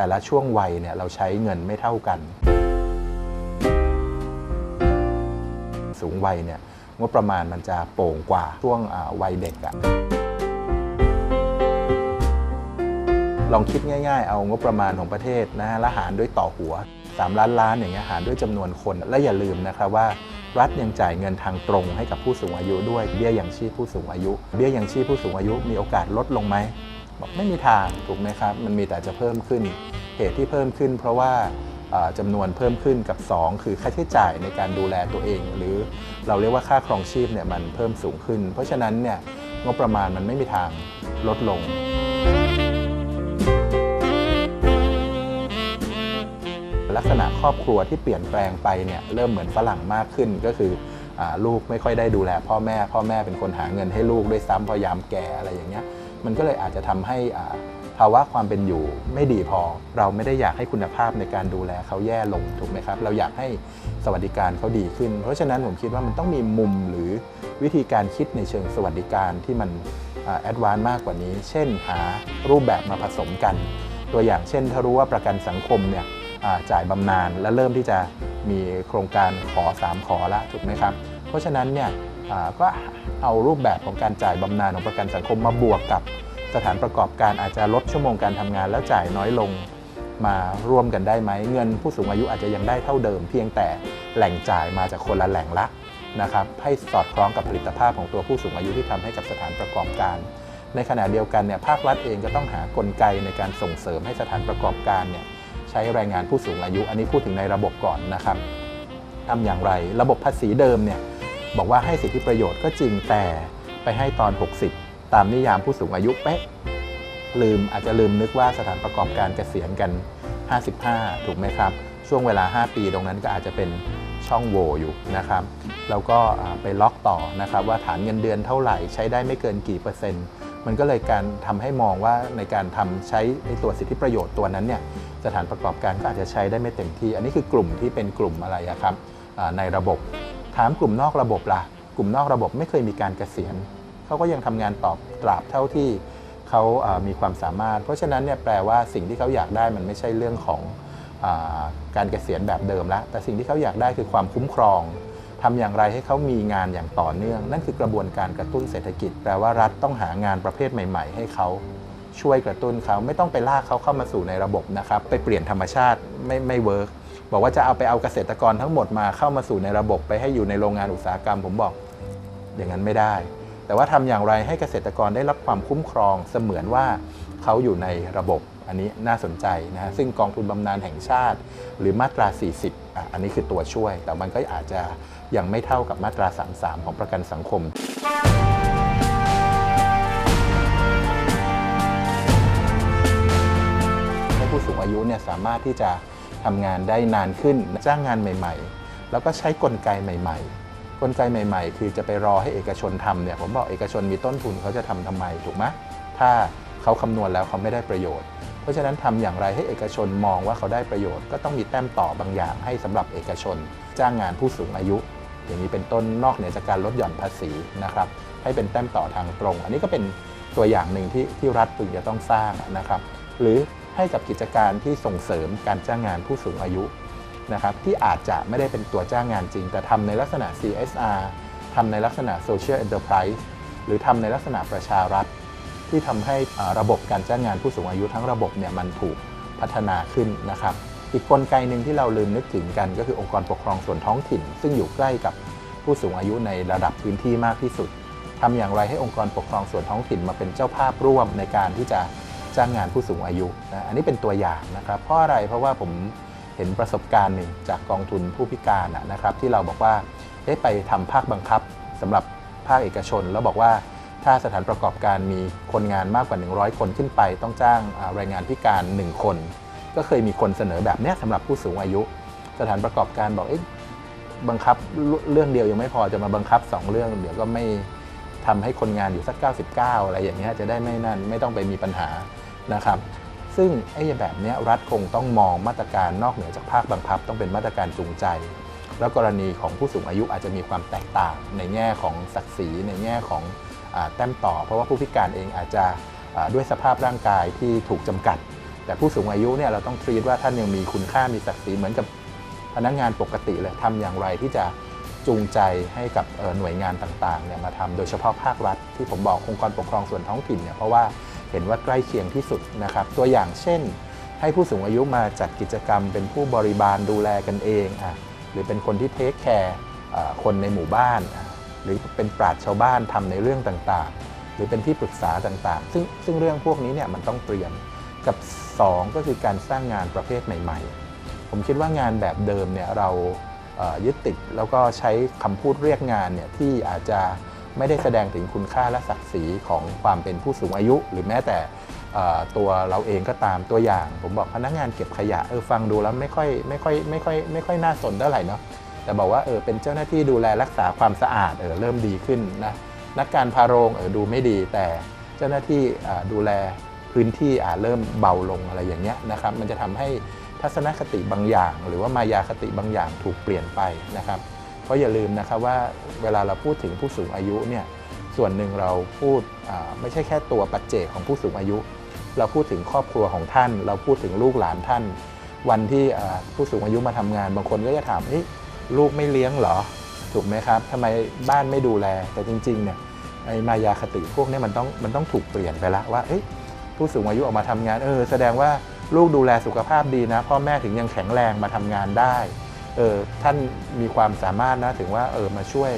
แต่ละช่วงวัยเนี่ยเราใช้เงินไม่เท่ากัน สูงวัยเนี่ยงบประมาณมันจะโป่งกว่าช่วงวัยเด็กอะลองคิดง่ายๆ เอางบประมาณของประเทศนะฮะแล้วหารด้วยต่อหัว 3 ล้านล้านอย่างเงี้ยหารด้วยจำนวนคน และอย่าลืมนะครับว่า รัฐยังจ่ายเงินทางตรงให้กับผู้สูงอายุด้วยเบี้ยยังชีพผู้สูงอายุ เบี้ยยังชีพผู้สูงอายุมีโอกาสลดลงไหมบอกไม่มีทางถูกไหมครับ มันมีแต่จะเพิ่มขึ้น ตุที่เพิ่มขึ้น เพราะว่าจำนวนเพิ่มขึ้นกับ 2 คือค่าใช้จ่ายในการดูแลตัวเอง หรือเราเรียกว่าค่าครองชีพเนี่ยมันเพิ่มสูงขึ้น เพราะฉะนั้นเนี่ยงบประมาณมันไม่มีทางลดลง ลักษณะครอบครัวที่เปลี่ยนแปลงไปเนี่ยเริ่มเหมือนฝรั่งมากขึ้นก็คืออลูกไม่ค่อยได้ดูแลพ่อแม่ พ่อแม่เป็นคนหาเงินให้ลูกด้วยซ้ำพอยามแก่อะไรอย่างเงี้ยมันก็เลยอาจจะทำให้อ่าภาวะความเป็นอยู่ไม่ดีพอ เราไม่ได้อยากให้คุณภาพในการดูแลเขาแย่ลงถูกไหมครับ เราอยากให้สวัสดิการเขาดีขึ้น เพราะฉะนั้นผมคิดว่ามันต้องมีมุมหรือวิธีการคิดในเชิงสวัสดิการที่มันแอดวานซ์มากกว่านี้ เช่นหารูปแบบมาผสมกัน ตัวอย่างเช่น ถ้ารู้ว่าประกันสังคมเนี่ยจ่ายบำนาญและเริ่มที่จะมีโครงการขอ 3 ขอแล้วถูกไหมครับ เพราะฉะนั้นเนี่ยก็เอารูปแบบของการจ่ายบำนาญของประกันสังคมมาบวกกับ สถานประกอบการอาจจะลดชั่วโมงการทำงาน แล้วจ่ายน้อยลงมาร่วมกันได้ไหมเงินผู้สูงอายุอาจจะยังได้เท่าเดิม เพียงแต่แหล่งจ่ายมาจากคนละแหล่งละนะครับให้สอดคล้องกับผลิตภาพของตัวผู้สูงอายุที่ทำให้กับสถานประกอบการ ในขณะเดียวกันเนี่ยภาครัฐเองก็ต้องหากลไกในการส่งเสริมให้สถานประกอบการเนี่ยใช้แรงงานผู้สูงอายุ อันนี้พูดถึงในระบบก่อนนะครับทำอย่างไรระบบภาษีเดิมเนี่ยบอกว่าให้สิทธิประโยชน์ก็จริงแต่ไปให้ตอน 60 ตามนิยามผู้สูงอายุเป๊ะ ลืมอาจจะลืมนึกว่าสถานประกอบการเกษียณกัน 55 ถูกไหมครับ ช่วงเวลา 5 ปีตรงนั้นก็อาจจะเป็นช่องโหว่อยู่นะครับแล้วก็ไปล็อกต่อนะครับว่าฐานเงินเดือนเท่าไหร่ใช้ได้ไม่เกินกี่เปอร์เซ็นต์ มันก็เลยการทำให้มองว่าในการทำใช้ไอ้ตัวสิทธิประโยชน์ตัวนั้นเนี่ยสถานประกอบการก็อาจจะใช้ได้ไม่เต็มที่ อันนี้คือกลุ่มที่เป็นกลุ่มอะไระครับในระบบ ถามกลุ่มนอกระบบล่ะ กลุ่มนอกระบบไม่เคยมีการเกษียณเขาก็ยังทำงานตอบ ตราบเท่าที่เขามีความสามารถ เพราะฉะนั้นเนี่ยแปลว่าสิ่งที่เขาอยากได้มันไม่ใช่เรื่องของอการเกษียณแบบเดิมแล้วแต่สิ่งที่เขาอยากได้คือความคุ้มครองทำอย่างไรให้เขามีงานอย่างต่อเนื่อง นั่นคือกระบวนการกระตุ้นเศรษฐกิจ แปลว่ารัฐต้องหางานประเภทใหม่ ๆ ให้เขาช่วยกระตุ้นเขาไม่ต้องไปลากเขาเข้ามาสู่ในระบบนะครับไปเปลี่ยนธรรมชาติไม่ไม่เวิร์กบอกว่าจะเอาไปเอาเกษตรกรทั้งหมดมาเข้ามาสู่ในระบบไปให้อยู่ในโรงงานอุตสาหกรรม ผมบอก อย่างนั้นไม่ได้ แต่ว่าทำอย่างไรให้เกษตรกรได้รับความคุ้มครองเสมือนว่าเขาอยู่ในระบบอันนี้น่าสนใจนะฮะซึ่งกองทุนบำนาญแห่งชาติ หรือมาตรา 40อะอันนี้คือตัวช่วย แต่มันก็อาจจะยังไม่เท่ากับมาตรา 33 ของประกันสังคมให้ผู้สูงอายุเนี่ยสามารถที่จะทำงานได้นานขึ้นจ้างงานใหม่ ๆ แล้วก็ใช้กลไกใหม่ ๆ กลไกใหม่ ๆ คือจะไปรอให้เอกชนทำเนี่ยผมบอกเอกชนมีต้นทุนเขาจะทำทำไมถูกไหมถ้าเขาคำนวณแล้วเขาไม่ได้ประโยชน์ เพราะฉะนั้นทำอย่างไรให้เอกชนมองว่าเขาได้ประโยชน์ ก็ต้องมีแต้มต่อบางอย่างให้สำหรับเอกชน จ้างงานผู้สูงอายุ อย่างนี้เป็นต้นนอกเหนือจากการลดหย่อนภาษีนะครับให้เป็นแต้มต่อทางตรง อันนี้ก็เป็นตัวอย่างหนึ่งที่ที่รัฐพึงจะต้องสร้างนะครับ หรือให้กับกิจการที่ส่งเสริมการจ้างงานผู้สูงอายุ นะครับที่อาจจะไม่ได้เป็นตัวจ้างงานจริง แต่ทำในลักษณะ CSR ทำในลักษณะ Social Enterprise หรือทำในลักษณะประชารัฐ ที่ทำให้ระบบการจ้างงานผู้สูงอายุทั้งระบบเนี่ยมันถูกพัฒนาขึ้นนะครับ อีกกลไกหนึ่งที่เราลืมนึกถึงกัน ก็คือองค์กรปกครองส่วนท้องถิ่น ซึ่งอยู่ใกล้กับผู้สูงอายุในระดับพื้นที่มากที่สุดทำอย่างไรให้องค์กรปกครองส่วนท้องถิ่นมาเป็นเจ้าภาพร่วมในการที่จะจ้างงานผู้สูงอายุนะอันนี้เป็นตัวอย่างนะครับเพราะอะไรเพราะว่าผม ห็นประสบการณ์หนึ่งจากกองทุนผู้พิการนะนะครับ ที่เราบอกว่าได้ไปทำภาคบังคับสำหรับภาคเอกชน แล้วบอกว่าถ้าสถานประกอบการมีคนงานมากกว่า 100 คนขึ้นไป ต้องจ้างแรงงานพิการ 1 คน ก็เคยมีคนเสนอแบบนี้สำหรับผู้สูงอายุ สถานประกอบการบอกเอ๊ะบังคับเรื่องเดียวยังไม่พอจะมาบังคับ 2 เรื่อง เดี๋ยวก็ไม่ทำให้คนงานอยู่สัก 99 อะไรอย่างเงี้ยจะได้ไม่นั่นไม่ต้องไปมีปัญหานะครับ ซึ่งไอ้แบบนี้รัฐคงต้องมองมาตรการนอกเหนือจากภาคบังคับ ต้องเป็นมาตรการจูงใจ แล้วกรณีของผู้สูงอายุอาจจะมีความแตกต่าง ในแง่ของศักดิ์ศรีในแง่ของอแต้มต่อ เพราะว่าผู้พิการเองอาจจะด้วยสภาพร่างกายที่ถูกจำกัด แต่ผู้สูงอายุเนี่ยเราต้องทรีตว่าท่านยังมีคุณค่ามีศักดิ์ศรีเหมือนกับพนักงานปกติเลยทำอย่างไรที่จะจูงใจให้กับหน่วยงานต่างๆเนี่ยมาทำโดยเฉพาะภาครัฐที่ผมบอกองค์กรปกครองส่วนท้องถิ่นเนี่ยเพราะว่า เห็นว่าใกล้เคียงที่สุดนะครับ ตัวอย่างเช่น ให้ผู้สูงอายุมาจัดกิจกรรม เป็นผู้บริบาลดูแลกันเองอะหรือเป็นคนที่เทคแคร์คนในหมู่บ้าน หรือเป็นปราชญ์ชาวบ้านทำในเรื่องต่างๆ หรือเป็นที่ปรึกษาต่างๆ ซึ่งซึ่งเรื่องพวกนี้เนี่ยมันต้องเตรียมกับ 2 ก็คือการสร้างงานประเภทใหม่ ๆ ผมคิดว่างานแบบเดิมเนี่ยเรายึดติดแล้วก็ใช้คำพูดเรียกงานเนี่ยที่อาจจะ ไม่ได้แสดงถึงคุณค่าและศักดิ์ศรีของความเป็นผู้สูงอายุ หรือแม้แต่ตัวเราเองก็ตามตัวอย่าง ผมบอกพนักงานเก็บขยะเออฟังดูแล้วไม่ค่อยไม่ค่อยไม่ค่อยไม่ค่อยน่าสนเท่าไหร่เนาะแต่บอกว่าเออเป็นเจ้าหน้าที่ดูแลรักษาความสะอาดเออเริ่มดีขึ้นนะนักการพาโรงเออดูไม่ดี แต่เจ้าหน้าที่ดูแลพื้นที่อ่าเริ่มเบาลงอะไรอย่างเงี้ยนะครับมันจะทำให้ทัศนคติบางอย่าง หรือว่ามายาคติบางอย่างถูกเปลี่ยนไปนะครับ ราะอย่าลืมนะครับว่าเวลาเราพูดถึงผู้สูงอายุเนี่ยส่วนหนึ่งเราพูดไม่ใช่แค่ตัวปัจเจกของผู้สูงอายุ เราพูดถึงครอบครัวของท่าน เราพูดถึงลูกหลานท่าน วันที่ผู้สูงอายุมาทำงาน บางคนก็จะถามเฮ้ยลูกไม่เลี้ยงเหรอถูกไหมครับทำไมบ้านไม่ดูแลแต่จริงๆเนี่ยไอ้มายาคติพวกนี้มันต้องมันต้องถูกเปลี่ยนไปแล้วว่าผู้สูงอายุออกมาทำงานเออแสดงว่าลูกดูแลสุขภาพดีนะ พ่อแม่ถึงยังแข็งแรงมาทำงานได้ เออท่านมีความสามารถนะถึงว่าเออมาช่วย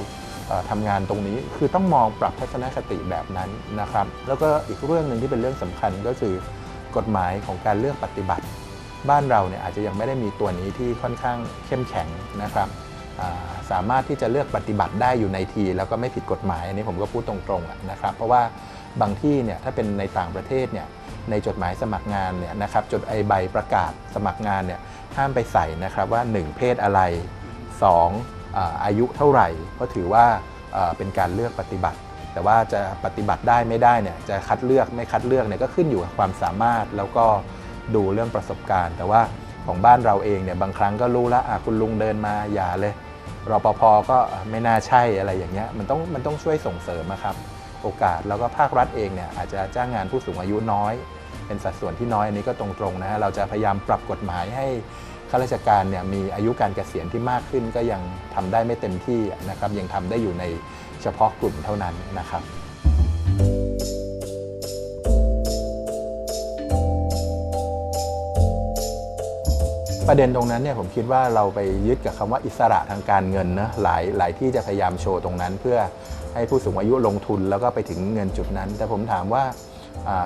ออทำงานตรงนี้คือต้องมองปรับทัศนคติแบบนั้นนะครับ แล้วก็อีกเรื่องหนึ่งที่เป็นเรื่องสำคัญก็คือกฎหมายของการเลือกปฏิบัติ บ้านเราเนี่ยอาจจะยังไม่ได้มีตัวนี้ที่ค่อนข้างเข้มแข็งนะครับสามารถที่จะเลือกปฏิบัติได้อยู่ในที แล้วก็ไม่ผิดกฎหมายอันนี้ผมก็พูดตรงๆนะครับ เพราะว่าบางที่เนี่ยถ้าเป็นในต่างประเทศเนี่ย ในจดหมายสมัครงานเนี่ยนะครับจดไอใบประกาศสมัครงานเนี่ยห้ามไปใส่นะครับว่า 1 เพศอะไร 2 อาอายุเท่าไหร่ เพราะถือว่าเป็นการเลือกปฏิบัติ แต่ว่าจะปฏิบัติได้ไม่ได้เนี่ยจะคัดเลือกไม่คัดเลือกเนี่ยก็ขึ้นอยู่กับความสามารถแล้วก็ดูเรื่องประสบการณ์ แต่ว่าของบ้านเราเองเนี่ยบางครั้งก็รู้แล้วอะคุณลุงเดินมาอย่าเลยรปภก็ไม่น่าใช่อะไรอย่างเงี้ยมันต้องมันต้องช่วยส่งเสริมครับ โอกาส แล้วก็ภาครัฐเองเนี่ยอาจจะจ้างงานผู้สูงอายุน้อย เป็นสัดส่วนที่น้อยอันนี้ก็ตรงๆนะฮะเราจะพยายามปรับกฎหมายให้ข้าราชการเนี่ยมีอายุการเกษียณที่มากขึ้นก็ยังทำได้ไม่เต็มที่นะครับยังทำได้อยู่ในเฉพาะกลุ่มเท่านั้นนะครับ ประเด็นตรงนั้นเนี่ยผมคิดว่าเราไปยึดกับคำว่าอิสระทางการเงินนะหลายหลายที่จะพยายามโชว์ตรงนั้น เพื่อให้ผู้สูงอายุลงทุนแล้วก็ไปถึงเงินจุดนั้น แต่ผมถามว่า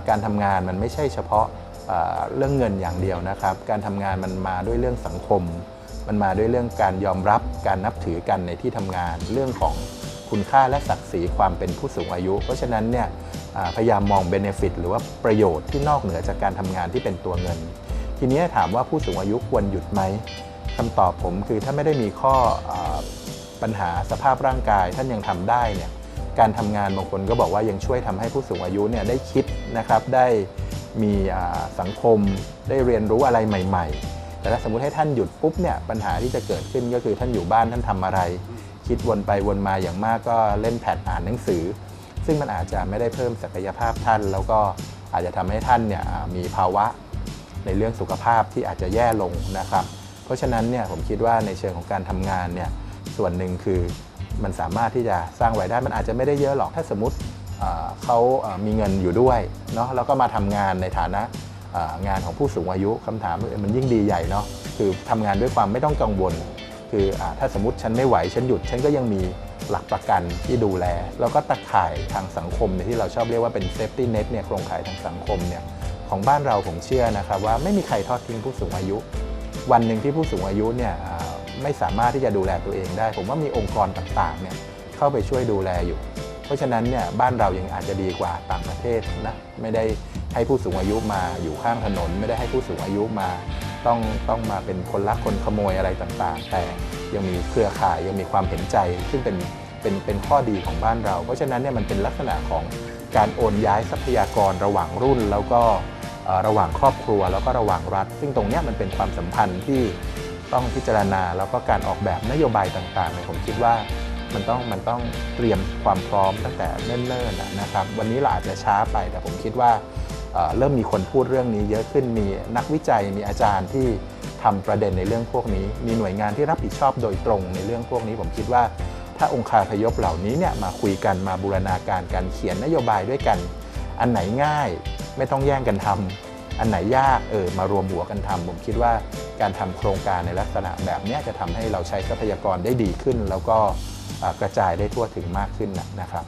การทำงานมันไม่ใช่เฉพาะเรื่องเงินอย่างเดียวนะครับ การทำงานมันมาด้วยเรื่องสังคม มันมาด้วยเรื่องการยอมรับการนับถือกันในที่ทำงาน เรื่องของคุณค่าและศักดิ์ศรีความเป็นผู้สูงอายุ เพราะฉะนั้นเนี่ยพยายามมองเบเนฟิตหรือว่าประโยชน์ที่นอกเหนือจากการทำงานที่เป็นตัวเงิน ทีนี้ถามว่าผู้สูงอายุควรหยุดไหมคำตอบผมคือถ้าไม่ได้มีข้ออปัญหาสภาพร่างกายท่านยังทำได้เนี่ยการทำงานบางคนก็บอกว่ายังช่วยทำให้ผู้สูงอายุเนี่ยได้คิดนะครับได้มีสังคมได้เรียนรู้อะไรใหม่ ๆ แต่ถ้าสมมติให้ท่านหยุดปุ๊บเนี่ยปัญหาที่จะเกิดขึ้นก็คือท่านอยู่บ้านท่านทำอะไร คิดวนไปวนมาอย่างมากก็เล่นแพดอ่านหนังสือ ซึ่งมันอาจจะไม่ได้เพิ่มศักยภาพท่าน แล้วก็อาจจะทำให้ท่านเนี่ยมีภาวะ ในเรื่องสุขภาพที่อาจจะแย่ลงนะครับ เพราะฉะนั้นเนี่ยผมคิดว่าในเชิงของการทำงานเนี่ยส่วนหนึ่งคือมันสามารถที่จะสร้างรายได้มันอาจจะไม่ได้เยอะหรอกถ้าสมมติเขามีเงินอยู่ด้วยเนาะแล้วก็มาทำงานในฐานะงานของผู้สูงอายุคำถามมันยิ่งดีใหญ่เนาะคือทำงานด้วยความไม่ต้องกังวล คืออถ้าสมมติฉันไม่ไหวฉันหยุด ฉันก็ยังมีหลักประกันที่ดูแล แล้วก็ตะข่ายทางสังคมเนี่ยที่เราชอบเรียกว่าเป็นเซฟตี้เน็ตเนี่ยโครงข่ายทางสังคมเนี่ย ของบ้านเราผมเชื่อนะครับว่าไม่มีใครทอดทิ้งผู้สูงอายุ วันหนึ่งที่ผู้สูงอายุเนี่ยไม่สามารถที่จะดูแลตัวเองได้ ผมว่ามีองค์กรต่างๆเนี่ยเข้าไปช่วยดูแลอยู่ เพราะฉะนั้นเนี่ยบ้านเรายังอาจจะดีกว่าต่างประเทศนะไม่ได้ให้ผู้สูงอายุมาอยู่ข้างถนน ไม่ได้ให้ผู้สูงอายุมาต้องต้องมาเป็นคนลักคนขโมยอะไรต่างๆ แต่ยังมีเครือข่ายยังมีความเห็นใจ ซึ่งเป็นเป็นเป็นข้อดีของบ้านเรา เพราะฉะนั้นเนี่ยมันเป็นลักษณะของการโอนย้ายทรัพยากรระหว่างรุ่นแล้วก็ ระหว่างครอบครัวแล้วก็ระหว่างรัฐ ซึ่งตรงนี้มันเป็นความสัมพันธ์ที่ต้องพิจารณาแล้วก็การออกแบบนโยบายต่างๆเนี่ยผมคิดว่ามันต้องมันต้องเตรียมความพร้อมตั้งแต่เนิ่นๆนะครับ วันนี้เราอาจจะช้าไปแต่ผมคิดว่าเริ่มมีคนพูดเรื่องนี้เยอะขึ้นมีนักวิจัยมีอาจารย์ที่ทำประเด็นในเรื่องพวกนี้ มีหน่วยงานที่รับผิดชอบโดยตรงในเรื่องพวกนี้ ผมคิดว่าถ้าองค์คาพยพเหล่านี้เนี่ยมาคุยกันมาบูรณาการกันเขียนนโยบายด้วยกัน อันไหนง่าย ไม่ต้องแย่งกันทำอันไหนยากเออมารวมหัวกันทำผมคิดว่าการทำโครงการในลักษณะแบบนี้จะทำให้เราใช้ทรัพยากรได้ดีขึ้น แล้วก็กระจายได้ทั่วถึงมากขึ้นนะครับ